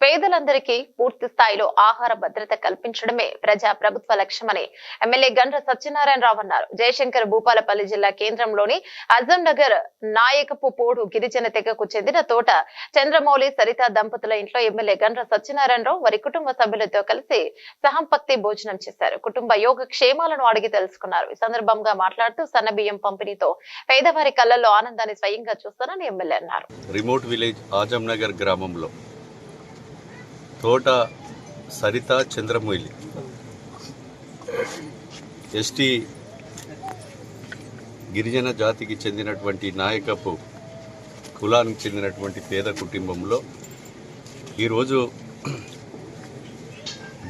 పేదలందరికీ పూర్తి స్థాయిలో ఆహార భద్రత కల్పించడమే ప్రజా ప్రభుత్వ లక్ష్యమని ఎమ్మెల్యే గండ్ర సత్యనారాయణరావు అన్నారు. జయశంకర్ భూపాలపల్లి జిల్లా కేంద్రంలోని అజం నగర్ నాయకపు పోడు గిరిజన తెగకు చెందిన తోట చంద్రమౌళి సరిత దంపతుల ఇంట్లో ఎమ్మెల్యే గండ్ర సత్యనారాయణరావు వారి కుటుంబ సభ్యులతో కలిసి సహంపక్తి భోజనం చేశారు. కుటుంబ యోగ క్షేమాలను అడిగి తెలుసుకున్నారు. ఈ సందర్భంగా మాట్లాడుతూ సన్నబియ్యం పంపిణీతో పేదవారి కళ్ళల్లో ఆనందాన్ని స్వయంగా చూస్తానని ఎమ్మెల్యే అన్నారు. రిమోట్ విలేజ్ ఆజంనగర్ గ్రామంలో తోట సరిత చంద్రమూలి ఎస్టీ గిరిజన జాతికి చెందినటువంటి నాయకపు కులానికి చెందినటువంటి పేద కుటుంబంలో ఈరోజు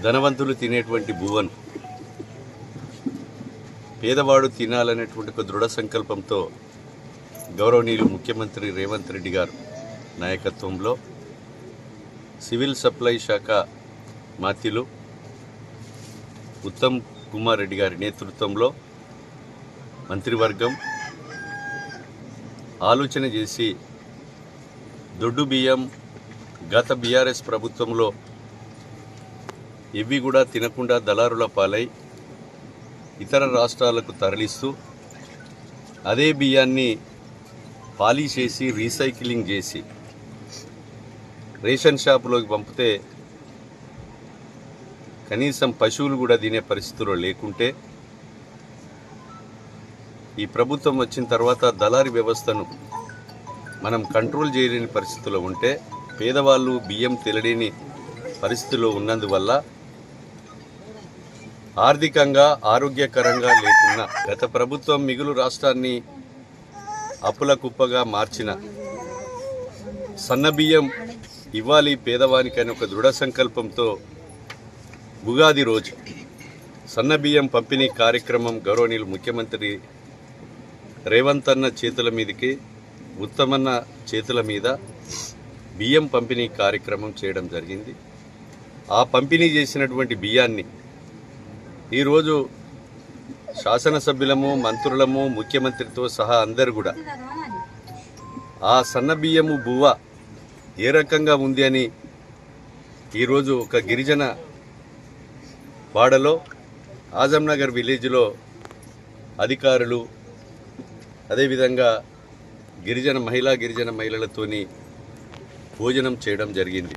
ధనవంతులు తినేటువంటి భువన్ పేదవాడు తినాలనేటువంటి ఒక దృఢ సంకల్పంతో గౌరవనీయులు ముఖ్యమంత్రి రేవంత్ రెడ్డి గారు నాయకత్వంలో సివిల్ సప్లై శాఖ మాత్యులు ఉత్తమ్ కుమార్ రెడ్డి గారి నేతృత్వంలో మంత్రివర్గం ఆలోచన చేసి దొడ్డు బియ్యం గత బీఆర్ఎస్ ప్రభుత్వంలో ఇవి కూడా తినకుండా దళారుల పాలై ఇతర రాష్ట్రాలకు తరలిస్తూ అదే బియ్యాన్ని పాలీ చేసి రీసైక్లింగ్ చేసి రేషన్ షాపులోకి పంపితే కనీసం పశువులు కూడా తినే పరిస్థితిలో లేకుంటే ఈ ప్రభుత్వం వచ్చిన తర్వాత దళారీ వ్యవస్థను మనం కంట్రోల్ చేయలేని పరిస్థితిలో ఉంటే పేదవాళ్ళు బియ్యం తినలేని పరిస్థితిలో ఉన్నందువల్ల ఆర్థికంగా ఆరోగ్యకరంగా లేకున్నా గత ప్రభుత్వం మిగులు రాష్ట్రాన్ని అప్పుల కుప్పగా మార్చిన సన్నబియ్యం ఇవ్వాలి పేదవానికని ఒక దృఢ సంకల్పంతో ఉగాది రోజు సన్నబియ్యం పంపిణీ కార్యక్రమం గౌరవనీయులు ముఖ్యమంత్రి రేవంత్ అన్న చేతుల మీదకి ఉత్తమన్న చేతుల మీద బియ్యం పంపిణీ కార్యక్రమం చేయడం జరిగింది. ఆ పంపిణీ చేసినటువంటి బియ్యాన్ని ఈరోజు శాసనసభ్యులము మంత్రులము ముఖ్యమంత్రితో సహా అందరు కూడా ఆ సన్న బియ్యము బువ్వ ఏ రకంగా ఉంది అని ఈరోజు ఒక గిరిజన వాడలో ఆజంనగర్ విలేజ్లో అధికారులు అదేవిధంగా గిరిజన మహిళా గిరిజన మహిళలతోని భోజనం చేయడం జరిగింది.